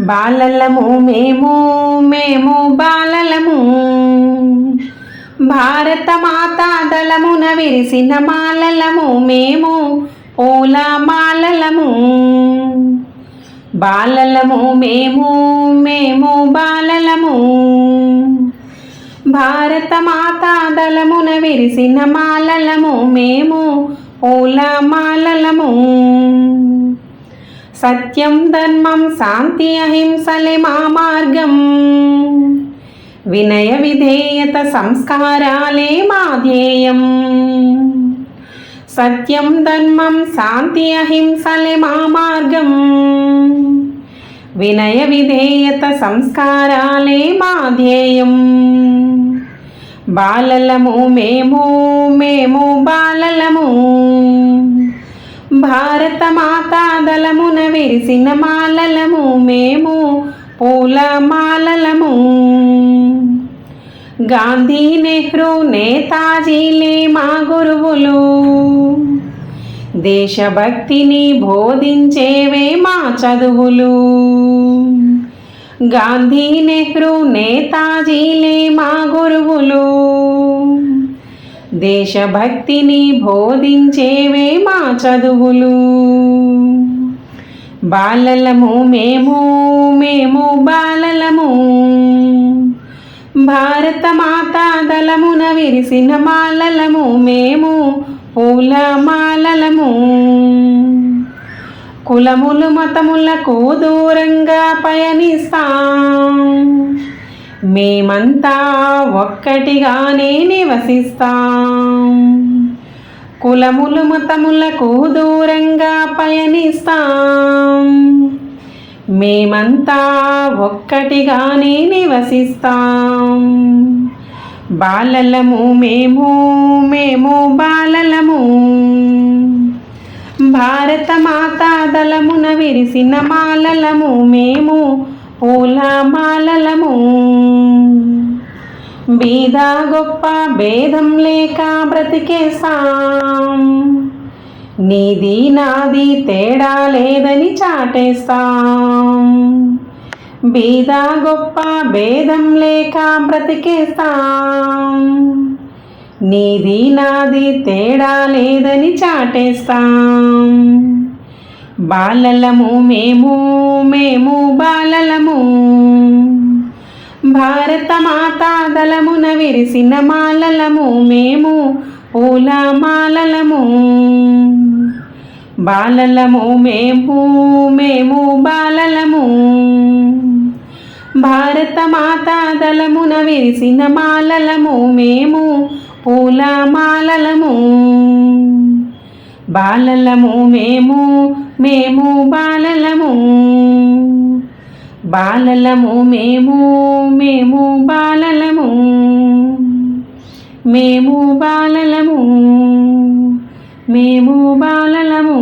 బాలలము మేము మేము బాలలము. భారత మాతా దళమున విరిసిన మాలలము మేము పూల మాలలము. బాలలము మేము మేము బాలలము. భారత మాతా దళమున విరిసిన మాలలము మేము పూల మాలలము. సత్యం ధర్మం శాంతి అహింసలే మా మార్గం. వినయ విధేయత సంస్కారాలే మా ధ్యేయం. సత్యం ధర్మం శాంతి అహింసలే మా మార్గం. వినయ విధేయత సంస్కారాలే మా ధ్యేయం. బాలలము మేము మేము బాలలము. భారత మాతా విరిసిన మాలలము మేము పూల మాలలము. గాంధీ నెహ్రూ నేతాజీలే మా గురువులు. దేశభక్తిని బోధించేవే మా చదువులు. గాంధీ నెహ్రూ నేతాజీలే మా గురువులు. దేశభక్తిని బోధించేవే మా చదువులు. బాలలము మేము మేము బాలలము. భారత మాతా దళమున విరిసిన మాలలము మేము పూల మాలలము. కులములు మతములకు దూరంగా పయనిస్తాం. మేమంతా ఒక్కటిగానే నివసిస్తాం. కులములు మతములకు దూరంగా పయనిస్తాం. మేమంతా ఒక్కటిగానే నివసిస్తాం. బాలలము మేము మేము బాలలము. భారత మాతా దళమున విరిసిన మాలలము మేము పూల మాలలము. బీద గొప్ప భేదం లేక బ్రతికేసాం నీది నాది తేడా లేదని చాటేస్తాం బీద గొప్ప భేదం లేక బ్రతికేస్తాం నీది నాది తేడా లేదని చాటేస్తాం బాలలము మేము మేము బాలలము. భారత మాతా దళమున విరిసిన మాలలము మేము పూల మాలలము. బాలలము మేము మేము బాలలము. భారత మాతా దళమున విరిసిన మాలలము మేము పూల మాలలము. బాలలము మేము మేము బాలలము. బాలలము మేము మేము బాలలము. మేము బాలలము మేము బాలలము.